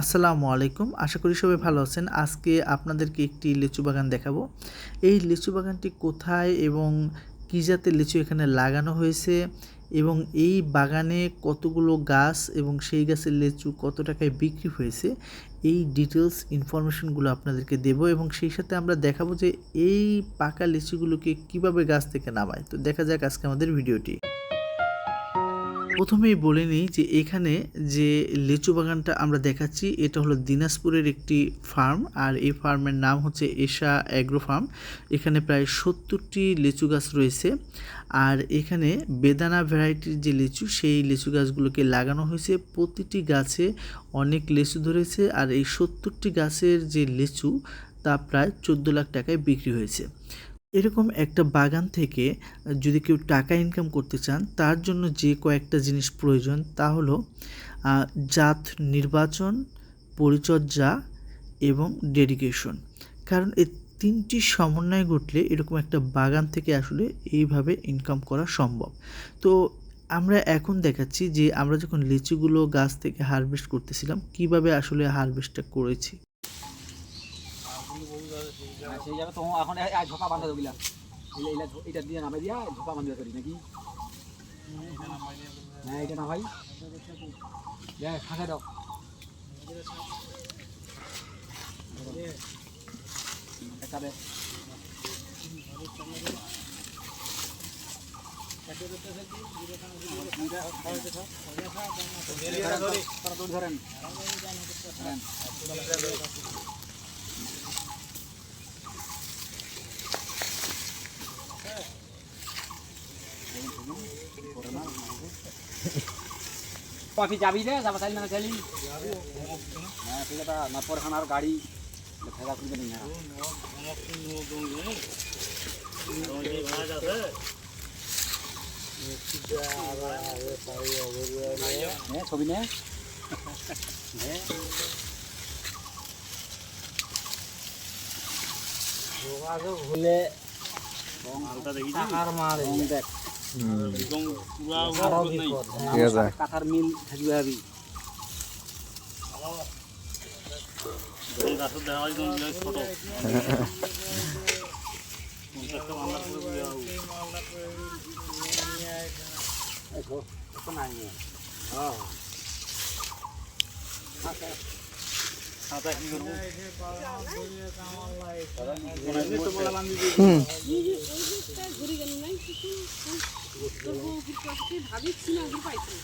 আসসালামু আলাইকুম। আশা করি সবাই ভালো আছেন। আজকে আপনাদেরকে একটি লিচু বাগান দেখাবো। এই লিচু বাগানটি কোথায় এবং কী জাতের লিচু এখানে লাগানো হয়েছে এবং এই বাগানে কতগুলো গাছ এবং সেই গাছের লিচু কত টাকায় বিক্রি হয়েছে, এই ডিটেলস ইনফরমেশনগুলো আপনাদেরকে দেব এবং সেই সাথে আমরা দেখাবো যে এই পাকা লিচুগুলোকে কীভাবে গাছ থেকে নামায়। তো দেখা যাক আজকে আমাদের ভিডিওটি। প্রথমেই বলে নিই যে এখানে যে লিচু বাগানটা আমরা দেখাচ্ছি, এটা হলো দিনাজপুরের একটি ফার্ম আর এই ফার্মের নাম হচ্ছে এশা অ্যাগ্রো ফার্ম। এখানে প্রায় সত্তরটি লিচু গাছ রয়েছে আর এখানে বেদানা ভ্যারাইটির যে লিচু, সেই লিচু গাছগুলোকে লাগানো হয়েছে। প্রতিটি গাছে অনেক লিচু ধরেছে আর এই সত্তরটি গাছের যে লিচু তা প্রায় চোদ্দ লাখ টাকায় বিক্রি হয়েছে। এরকম একটা বাগান থেকে যদি কেউ টাকা ইনকাম করতে চান, তার জন্য যে কয়েকটা জিনিস প্রয়োজন তা হলো জাত নির্বাচন, পরিচর্যা এবং ডেডিকেশন কারণ এই তিনটি সমন্বয় ঘটলে এরকম একটা বাগান থেকে আসলে এইভাবে ইনকাম করা সম্ভব। তো আমরা এখন দেখাচ্ছি যে আমরা যখন লিচুগুলো গাছ থেকে হারভেস্ট করতেছিলাম, কীভাবে আসলে হারভেস্টটা করেছি। সেই জায়গা তো এখন ঝোপা বান্ধা এইলা এটা দিয়ে নামাই দিয়া ঝোপা বান্ধা করি নাকি? হ্যাঁ এটা নামাই। দেখ ফাঁকা দাও। ধরেন। কফি যাবি রে যাবা চাইলি না চাইলি হ্যাঁ ঠিক আছে না পরে খানার গাড়ি ফেরা করবে না হ্যাঁ ছবি নে। ভুলে টাকার দেখ। আরও। ঠিক মিল থাকবে আমি নাই হ্যাঁ ঘুরে গেল নাই ভাবিছি না ঘুরে পাইছি